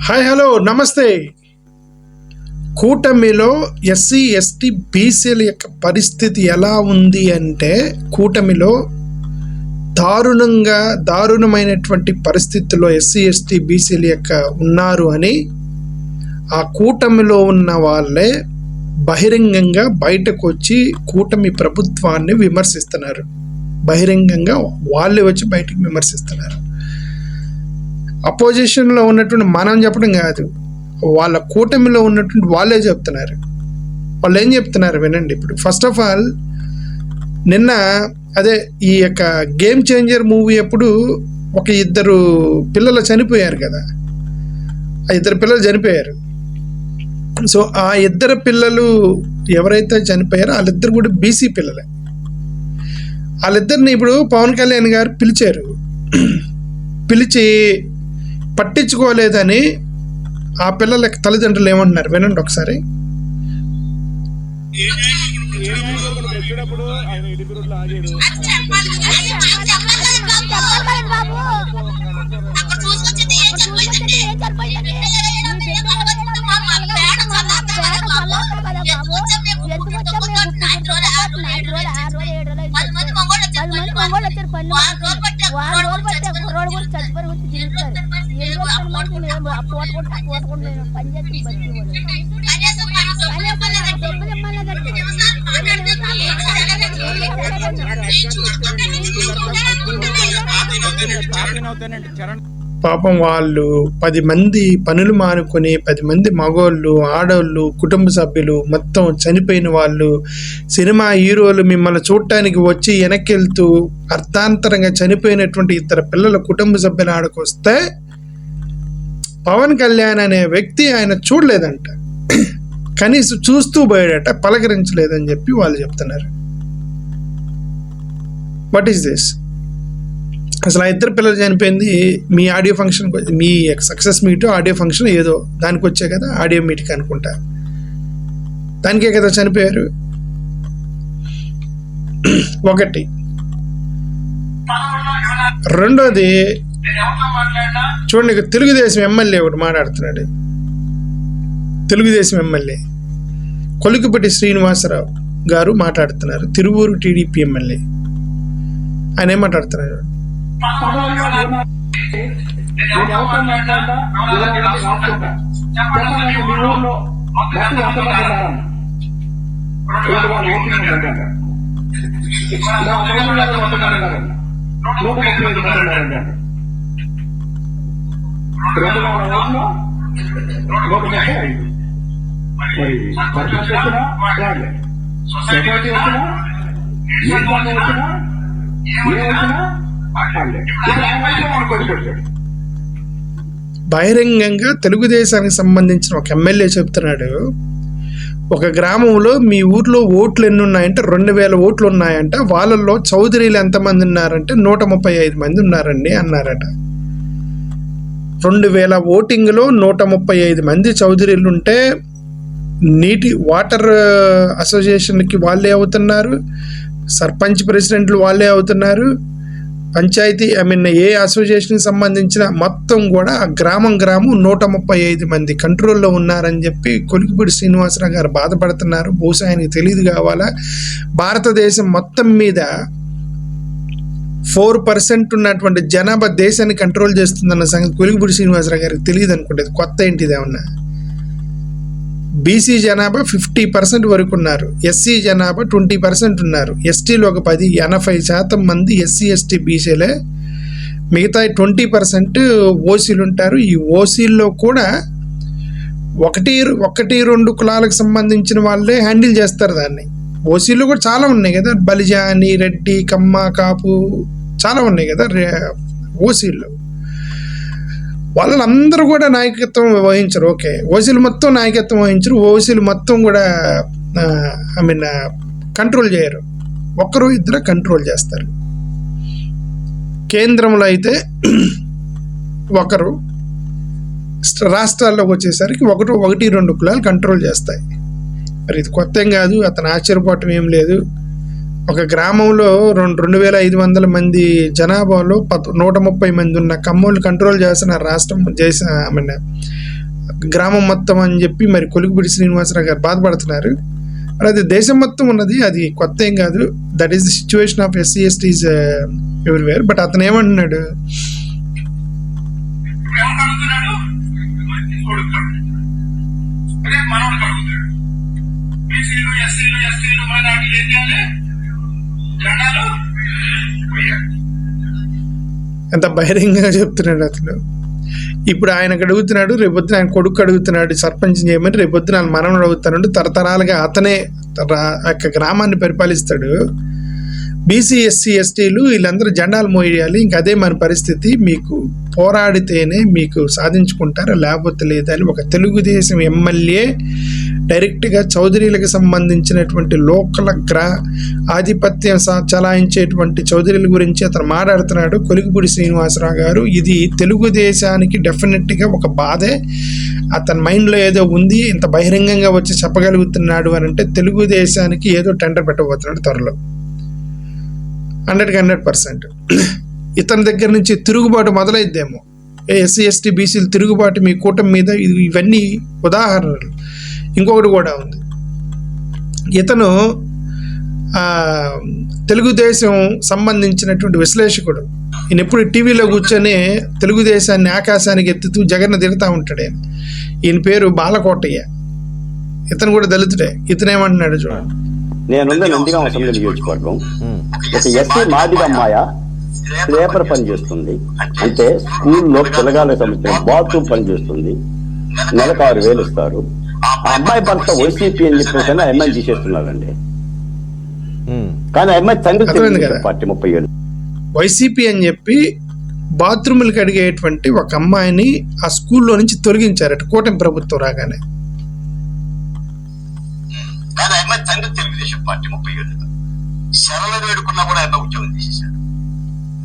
Hi hello నమస్తే. కూటమిలో SC ST బీసీల యొక్క పరిస్థితి ఎలా ఉంది అంటే కూటమిలో దారుణంగా దారుణమైనటువంటి పరిస్థితుల్లో ఎస్సీ ఎస్టీ బీసీల యొక్క ఉన్నారు అని ఆ కూటమిలో ఉన్న వాళ్ళే బహిరంగంగా బయటకు వచ్చి కూటమి ప్రభుత్వాన్ని విమర్శిస్తున్నారు. బహిరంగంగా వాళ్ళే వచ్చి బయటకు విమర్శిస్తున్నారు. అపోజిషన్లో ఉన్నటువంటి మనం చెప్పడం కాదు. వాళ్ళ కూటమిలో ఉన్నటువంటి వాళ్ళే చెప్తున్నారు. వాళ్ళు ఏం చెప్తున్నారు వినండి ఇప్పుడు. ఫస్ట్ ఆఫ్ ఆల్ నిన్న అదే ఈ యొక్క గేమ్ చేంజర్ మూవీ అప్పుడు ఒక ఇద్దరు పిల్లలు చనిపోయారు కదా. ఆ ఇద్దరు పిల్లలు చనిపోయారు. సో ఆ ఇద్దరు పిల్లలు ఎవరైతే చనిపోయారో వాళ్ళిద్దరు కూడా బీసీ పిల్లలే. వాళ్ళిద్దరిని ఇప్పుడు పవన్ కళ్యాణ్ గారు పిలిచారు. పిలిచి పట్టించుకోలేదని ఆ పిల్లల తల్లిదండ్రులు ఏమంటున్నారు వినండి ఒకసారి చెప్పాలి ఆయన ఇడిపి రోడ్లు ఆగాడు అది చెప్పాలి అది మాకు చెప్పాలి కదా బాబు. అక్కడ చూసుకొచ్చింది ఏం చెప్పలేదండి. మీ బిడ్డలు ఎవరైనా మా మా పేడ చల్లారుతా కదా బాబు. ఎందుకు వచ్చాం మేము గుడ్డు కొట్టుకొని నాలుగు రోజులు, ఆరు రోజులు, ఏడు రోజులు. పది మంది మగవాళ్ళు వచ్చారు పని వాళ్ళు. వారం రోజులు పట్టే కుర్రోడు కూడా చచ్చిపోయారు. ఏడు ఆ చరణ్ పాపం వాళ్ళు పది మంది పనులు మానుకొని పది మంది మగోళ్ళు ఆడోళ్ళు కుటుంబ సభ్యులు మొత్తం చనిపోయిన వాళ్ళు సినిమా హీరోలు మిమ్మల్ని చూడటానికి వచ్చి వెనక్కి వెళ్తూ అర్థాంతరంగా చనిపోయినటువంటి ఇద్దరు పిల్లల కుటుంబ సభ్యులు ఆడకొస్తే పవన్ కళ్యాణ్ అనే వ్యక్తి ఆయన చూడలేదంట. కనీసం చూస్తూ పోయాడట పలకరించలేదని చెప్పి వాళ్ళు చెప్తున్నారు. వాట్ ఈస్ దిస్ అసలు ఆ ఇద్దరు పిల్లలు చనిపోయింది మీ ఆడియో ఫంక్షన్ మీ సక్సెస్ మీట్ ఆడియో ఫంక్షన్ ఏదో దానికి వచ్చే కదా ఆడియో మీట్కి అనుకుంటా. దానికే కదా చనిపోయారు. ఒకటి. రెండోది చూడండి ఇక తెలుగుదేశం ఎమ్మెల్యే ఒకటి మాట్లాడుతున్నాడు. తెలుగుదేశం ఎమ్మెల్యే. కొలికిపట్టి శ్రీనివాసరావు గారు మాట్లాడుతున్నారు. Tiruvuru TDP MLA. ఆయన ఏం మాట్లాడుతున్నారు? నూట ముప్పై ఐదు మంది రెండు వందల ఓట్లు నూట ముప్పై ఐదు మరి సర్పంచ్ వచ్చినా వాళ్ళే సెక్రటరీ వచ్చినా ఏ నిర్మాణం వచ్చినా ఏ వచ్చినా వాళ్ళే ఇప్పుడు ఆయన అయితే ఆయన కొట్టుకొచ్చాడు బహిరంగంగా తెలుగుదేశానికి సంబంధించిన ఒక ఎమ్మెల్యే చెప్తున్నాడు ఒక గ్రామంలో మీ ఊర్లో ఓట్లు ఎన్ని ఉన్నాయంటే రెండు వేల ఓట్లు ఉన్నాయంట వాళ్ళల్లో చౌదరీలు ఎంతమంది ఉన్నారంటే నూట ముప్పై ఐదు మంది ఉన్నారండి అన్నారట. రెండు వేల ఓటింగ్లో నూట ముప్పై ఐదు మంది చౌదరీలుంటే నీటి వాటర్ అసోసియేషన్కి వాళ్ళే అవుతున్నారు. సర్పంచ్ ప్రెసిడెంట్లు వాళ్ళే అవుతున్నారు. పంచాయతీ ఐ మీన్ ఏ అసోసియేషన్కి సంబంధించిన మొత్తం కూడా గ్రామం గ్రామం నూట ముప్పై ఐదు మంది కంట్రోల్లో ఉన్నారని చెప్పి కొలికిపూడి శ్రీనివాసరావు గారు బాధపడుతున్నారు. బహుశా ఆయనకి తెలియదు కావాలా? భారతదేశం మొత్తం మీద ఫోర్ పర్సెంట్ ఉన్నటువంటి జనాభా దేశాన్ని కంట్రోల్ చేస్తుందన్న సంగతి కొలిగిపూడి శ్రీనివాసరావు గారికి తెలియదు అనుకుంటుంది. కొత్త ఏంటి ఏమన్నా? బీసీ జనాభా ఫిఫ్టీ పర్సెంట్ వరకు ఉన్నారు. ఎస్సీ జనాభా ట్వంటీ పర్సెంట్ ఉన్నారు. ఎస్టీలో ఒక పది ఎనభై శాతం మంది ఎస్సీ ఎస్టీ బీసీలే. మిగతా ట్వంటీ పర్సెంట్ ఓసీలు ఉంటారు. ఈ ఓసీల్లో కూడా ఒకటి ఒకటి రెండు కులాలకు సంబంధించిన వాళ్ళే హ్యాండిల్ చేస్తారు దాన్ని. ఓసీలు కూడా చాలా ఉన్నాయి కదా. బలిజాని రెడ్డి కమ్మ కాపు చాలా ఉన్నాయి కదా రే- ఓసీల్లో. వాళ్ళందరూ కూడా నాయకత్వం వహించరు ఓకే. ఓసీలు మొత్తం నాయకత్వం వహించరు ఓసీలు మొత్తం కూడా ఐ మీన్ కంట్రోల్ చేయరు. ఒకరు ఇద్దరు కంట్రోల్ చేస్తారు. కేంద్రంలో అయితే ఒకరు రాష్ట్రాల్లోకి వచ్చేసరికి ఒకటి ఒకటి రెండు కులాలు కంట్రోల్ చేస్తాయి. మరి ఇది కొత్త ఏం కాదు అతను ఆశ్చర్యపోవటం ఏం లేదు. ఒక గ్రామంలో రెండు రెండు వేల ఐదు వందల మంది జనాభాలో పత్ నూట ముప్పై మంది ఉన్న కమ్మోళ్ళు కంట్రోల్ చేస్తున్న రాష్ట్రం చేసిన మన గ్రామం మొత్తం అని చెప్పి మరి కొలుగుబిడి శ్రీనివాసరావు గారు బాధపడుతున్నారు. మరి అది దేశం మొత్తం ఉన్నది అది కొత్త ఏం కాదు. That is the situation of SC STs everywhere but అతను ఏమంటున్నాడు? ఇప్పుడు ఎంత బహిరంగంగా చెప్తున్నాడు అతను. ఇప్పుడు ఆయనకు అడుగుతున్నాడు రేపొద్దున ఆయన కొడుకు అడుగుతున్నాడు సర్పంచ్ చేయమని రేపొద్దున ఆయన మనవడు అడుగుతున్నాడు తరతరాలుగా అతనే రా- యొక్క గ్రామాన్ని పరిపాలిస్తాడు. బీసీ ఎస్సీ ఎస్టీలు వీళ్ళందరూ జెండాలు మోయాలి ఇంక అదే మన పరిస్థితి. మీకు పోరాడితేనే మీకు సాధించుకుంటారు లేకపోతే లేదని ఒక తెలుగుదేశం ఎమ్మెల్యే డైరెక్ట్గా చౌదరీలకు సంబంధించినటువంటి లోకల గ్రా ఆధిపత్యం చలాయించేటువంటి చౌదరీల గురించి అతను మాట్లాడుతున్నాడు. కొలిగిపూడి శ్రీనివాసరావు గారు ఇది తెలుగుదేశానికి డెఫినెట్గా ఒక బాధే. అతని మైండ్లో ఏదో ఉంది ఇంత బహిరంగంగా వచ్చి చెప్పగలుగుతున్నాడు అని అంటే తెలుగుదేశానికి ఏదో టెండర్ పెట్టబోతున్నాడు త్వరలో. హండ్రెడ్కి హండ్రెడ్ పర్సెంట్. ఇతని దగ్గర నుంచి తిరుగుబాటు మొదలైద్దేమో. ఎస్సీ ఎస్టీ బీసీలు తిరుగుబాటు మీ కూటమి మీద ఇది- ఇవన్నీ ఉదాహరణలు. ఇంకొకటి కూడా ఉంది. ఇతను తెలుగుదేశం సంబంధించినటువంటి విశ్లేషకుడు. ఈయన ఎప్పుడు టీవీలో కూర్చొని తెలుగుదేశాన్ని ఆకాశానికి ఎత్తుతూ జగన్ తిడతా ఉంటాడు ఆయన. ఈయన పేరు బాలకోటయ్య. ఇతను కూడా దళితుడే. ఇతను ఏమంటున్నాడు చూడండి నేను నందిగాం అసెంబ్లీ నియోజకవర్గం. ఒక ఎస్సీ మాదిగ అమ్మాయ స్లేపర్ పని చేస్తుంది అంటే స్కూల్లో పిల్లగాళ్ళకి సంబంధించిన బాత్రూమ్ పని చేస్తుంది నెలకు ఆరు వేలు ఇస్తారు. ఆ అమ్మాయి భర్త వైసీపీ అని చెప్పేసి అమ్మాయిని తీసేస్తున్నారండి కానీ అమ్మాయి తండ్రి? పార్టీ ముప్పై ఏళ్ళు. వైసీపీ అని చెప్పి బాత్రూములు కడిగేటువంటి ఒక అమ్మాయిని ఆ స్కూల్లో నుంచి తొలగించారట కూటమి ప్రభుత్వం రాగానే. కానీ ఆయన తండ్రి తెలుగుదేశం పార్టీ ముప్పై ఏళ్ళుగా శరణ వేడుకున్నా కూడా ఆయన ఉద్యోగం తీసేశాడు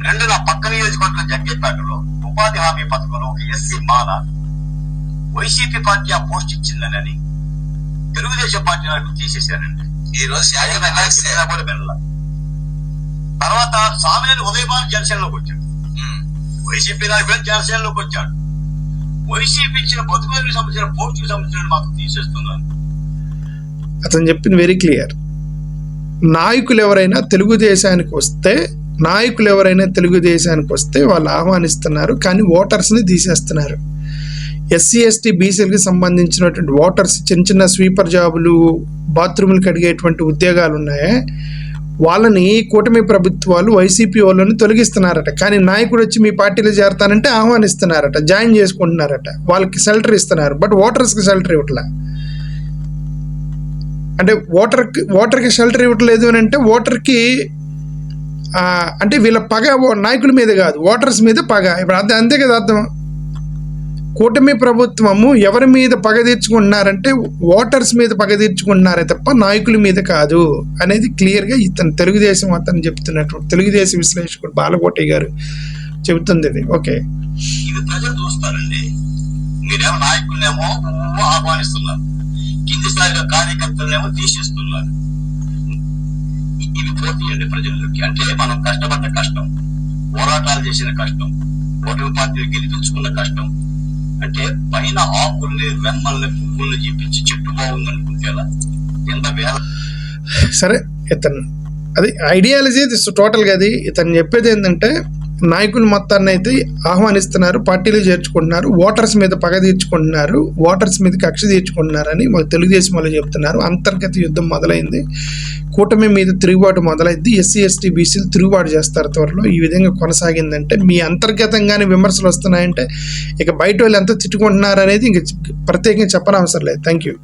రెండు నా పక్క నియోజకవర్గం జగ్గేపేటలో ఉపాధి హామీ పథకంలో ఒక ఎస్సీ మాల వైసీపీ పార్టీ ఆ పోస్ట్ ఇచ్చిందని తెలుగుదేశం పార్టీ నాయకులు తీసేశారండి. ఈ రోజు కూడా వెళ్ళాల తర్వాత సామినేని ఉదయభాను జనసేనలోకి వచ్చాడు. వైసీపీ నాయకుడు జనసేనలోకి వచ్చాడు. వైసీపీ ఇచ్చిన బతుకులకు సంబంధించిన పోస్టుకు సంబంధించిన మాకు తీసేస్తున్నారు. అతను చెప్పింది వెరీ క్లియర్ నాయకులు ఎవరైనా తెలుగుదేశానికి వస్తే నాయకులు ఎవరైనా తెలుగుదేశానికి వస్తే వాళ్ళు ఆహ్వానిస్తున్నారు కానీ ఓటర్స్ని తీసేస్తున్నారు. ఎస్సీ ఎస్టీ బీసీలకి సంబంధించినటువంటి ఓటర్స్ చిన్న చిన్న స్వీపర్ జాబులు బాత్రూములు కడిగేటువంటి ఉద్యోగాలు ఉన్నాయి వాళ్ళని కూటమి ప్రభుత్వాలు వైసీపీ వాళ్ళని తొలగిస్తున్నారట. కానీ నాయకుడు వచ్చి మీ పార్టీలో చేరతానంటే ఆహ్వానిస్తున్నారట జాయిన్ చేసుకుంటున్నారట. వాళ్ళకి సెల్టర్ ఇస్తున్నారు. బట్ ఓటర్స్కి సెల్టర్ ఇవ్వట్లే. అంటే ఓటర్కి ఓటర్కి షెల్టర్ ఇవ్వట్లేదు అని అంటే ఓటర్కి అంటే వీళ్ళ పగ నాయకుల మీద కాదు ఓటర్స్ మీద పగ. ఇప్పుడు అంతే అంతే కదా అర్థం? కూటమి ప్రభుత్వము ఎవరి మీద పగ తీర్చుకుంటున్నారంటే ఓటర్స్ మీద పగ తీర్చుకుంటున్నారే తప్ప నాయకుల మీద కాదు అనేది క్లియర్గా ఇతను తెలుగుదేశం అతను చెప్తున్నట్టు తెలుగుదేశం విశ్లేషకుడు బాలకోటి గారు చెబుతుంది ఇది. ఓకే. ఇది ప్రజలు చూస్తారండి. మీరేమో నాయకులనేమో ఆహ్వానిస్తున్నారు. కింది స్థాయిలో కార్యకర్తలనేమో తీసేస్తున్నారు. ఇవి పోతీయండి ప్రజల్లోకి. అంటే మనం కష్టపడ్డ కష్టం పోరాటాలు చేసిన కష్టం ఓటమి పార్టీలు గెలిపించుకున్న కష్టం ఎందుకంటే పైన ఆకుల్ని రెమ్మల్ని పువ్వుల్ని చూపించి చెట్టు బాగుందనుకుంటే ఎలా వేల సరే ఇతను అది ఐడియాలజీ టోటల్గా అది. ఇతను చెప్పేది ఏంటంటే నాయకులు మొత్తాన్ని అయితే ఆహ్వానిస్తున్నారు పార్టీలు చేర్చుకుంటున్నారు ఓటర్స్ మీద పగ తీర్చుకుంటున్నారు ఓటర్స్ మీద కక్ష తీర్చుకుంటున్నారని తెలుగుదేశం వాళ్ళు చెప్తున్నారు. అంతర్గత యుద్ధం మొదలైంది. కూటమి మీద తిరుగుబాటు మొదలైంది ఎస్సీ ఎస్టీ బీసీలు తిరుగుబాటు చేస్తారు త్వరలో. ఈ విధంగా కొనసాగిందంటే మీ అంతర్గతంగానే విమర్శలు వస్తున్నాయంటే ఇక బయట వాళ్ళు ఎంత తిట్టుకుంటున్నారు అనేది ఇంక ప్రత్యేకంగా చెప్పనవసరం లేదు. Thank you